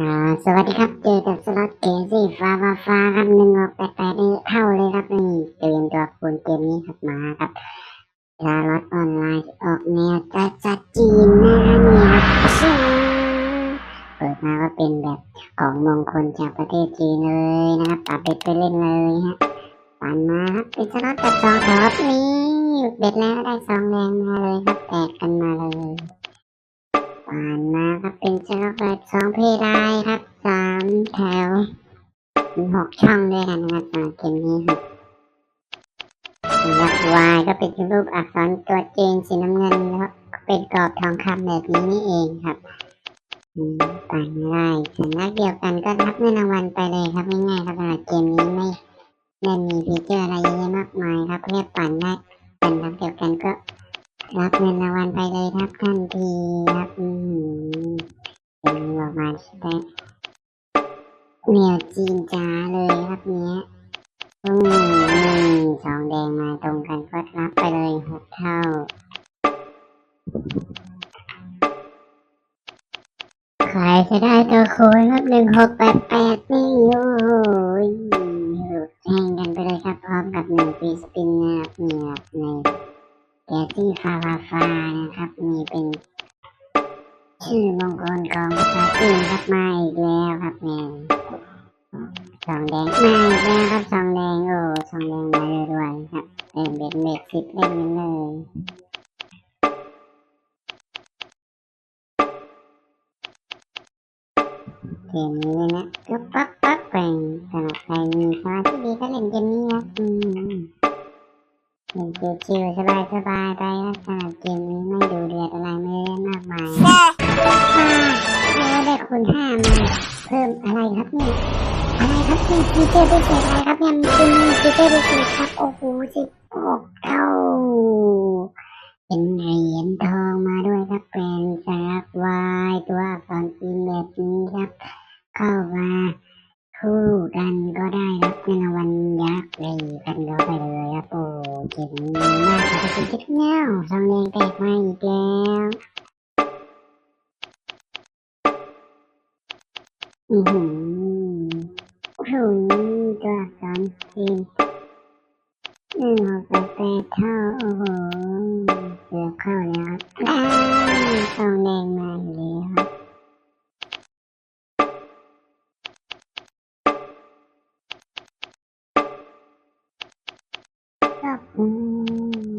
อ่าสวัสดีครับเจอกับสล็อตเกมซี่ฟ้าฟ้าฟ้าครับหนึ่งออกแปดแปดนี่เข้าเลยครับนี่เตรียมตัวคูณเกมนี้ครับมาครับลาล็อตออนไลน์ออกแนวจัดจัดจีนนะนี่ครับเปิดมาก็เป็นแบบของมงคลจากประเทศจีนเลยนะครับปรับเบ็ดไปเล่นเลยฮะปันมาครับเป็นสล็อตกับสองท็อปนี่เบ็ดแล้วได้สองแรงมาเลยครับแตกกันมาเลยผ่นมา ครับเป็นเจ้าเปิดสองเพลายครับสามแถวมีหกช่องด้วยกันนะครับสำหรับเกมนี้ครับยักษ์วายก็เป็นรูปอักษรตัวจีนสีน้ำเงินแล้วเป็นกรอบทองคำแบบนี้นี่เองครับต่างได้สัญลักษณ์เดียวกันก็รับเงินรางวัลไปเลยครับง่ายๆครับสำหรับเกมนี้ไม่ไม่มีฟีเจอร์อะไรเยอะมากมายครับแค่ปั่นได้สัญลักษณ์เดียวกันก็ รับเงินรางวัลไปเลยครับทันทีครับอืมเป็นรางวัลแท้แนวจีนจ้าเลยครับเนี้ยอืมสองแดงมาตรงกันก็รับไปเลยหกเท่าใครจะได้ตัวคูณครับหนึ่งหกแปดแปดนี่โอ้ยหลุดแทงกันไปเลยครับพร้อมกับหนึ่งปีสปินนะครับเนี่ครับใน แกซี่ฟาฟาฟานะครับ มีเป็นชื่อมงคลของภาษาจีนครับมาอีกแล้วครับแม่สองแดงมาอีกแล้วครับสองแดงโอ้สองแดงมาเรื่อยๆครับเล่นเบ็ดเบ็ดสิบเล่นกันเลยเกมนี้เลยนะก็ปักปักแปลงสำหรับใครมีสมาธิดีก็เล่นเกมนี้ครับอืม เล่นชิวๆสบายๆไปนะสำหรับเกมนี้ไม่ดูเดือดอะไรไม่เล่นมากมายมาแล้ได้คุณห้ามาเพิ่มอะไรครับเนี่ยอะไรครับนี่ฟีเจอร์พิเศษอะไรครับเนี่ยมันเป็นฟีเจอร์พิเศษครับโอ้โหสิบหกเท่าเป็นเหรียญทองมาด้วยครับเป็นสลักวายตัวอักษรจีนแบบนี้ครับ เข้ามา คู่กั นก็ได้รับเงินรางวัลยักษ์เลยกันเข้าไปเลยครับโอ้เจ๋งมากครับคุณคิดเงี้ยวสองแดงแตกมาอีกแล้วอือหือโอ้โหตัวอักษรจีนหนึ่งหกแปดแปดเท่าโอ้โหเสือเข้าแล้วครับอ้สองแดงมาอีกแล้วครับ ครับอืม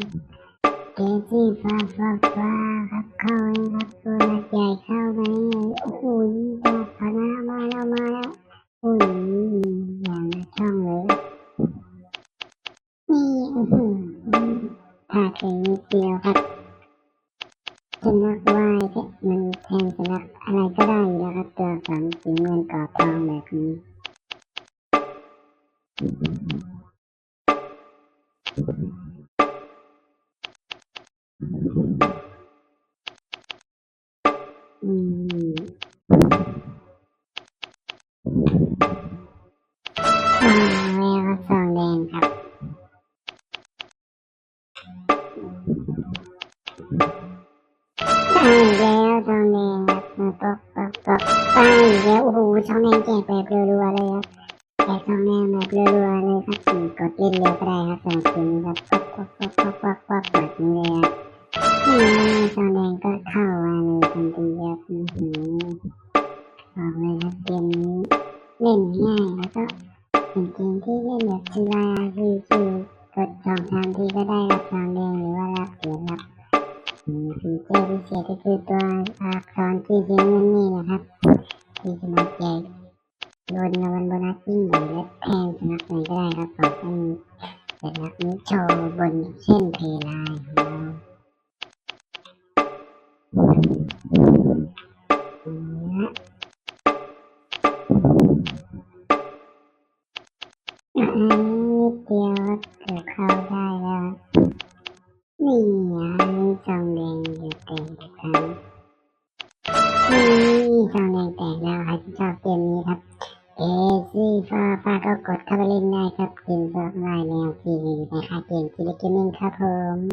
เกจี้ฟ้าฟ้าฟ้าครับเข้าไหมครับตัวใหญ่เข้าไหมโอ้โหดาบพนามาแล้วมาแล้วโอ้ยอย่างละช่องเลยนี่อื้อหือถ้าแค่นิดเดียวครับจะนักไหว้แค่มันแทนจะนักอะไรก็ได้อยู่แล้วครับตัวสามสีเงินกรอบทองแบบนี้ อืมมาแล้วครับซองแดงครับไปแล้วซองแดงครับมาปอกปอกปอกไปแล้วโอ้โหซองแดงแจกแบบรัวๆเลยครับ แจกซองแดงแบบรัวๆเลยครับสี่กดเล่นเร็วก็ได้ครับสำหรับเกมนี้ครับปอกปอกปอกปอกปอกปอกแบบนี้เลยครับนี่ซองแดงก็เข้ามาเลยทันทีครับอือหือบอกเลยครับเกมนี้เล่นง่ายแล้วก็เป็นเกมที่เล่นแบบชิลาคือคือกดสองสามทีก็ได้รับซองแดงหรือว่ารับเหรียญรับมีฟีเจอร์พิเศษก็คือตัวอักษรที่สีเงิ เล็บแอร์นักไปก็ได้ครับต่อให้เสร็จแล้วนี้โชว์บนเส้นเพลไลนะอันนี้เดียวเกืเข้าได้แล้วนี่อันนี้จองแดงอยู่เต็มทุกครั้นี่จองแดงแตกแล้วใครจชอบเกมนี้ครับ have her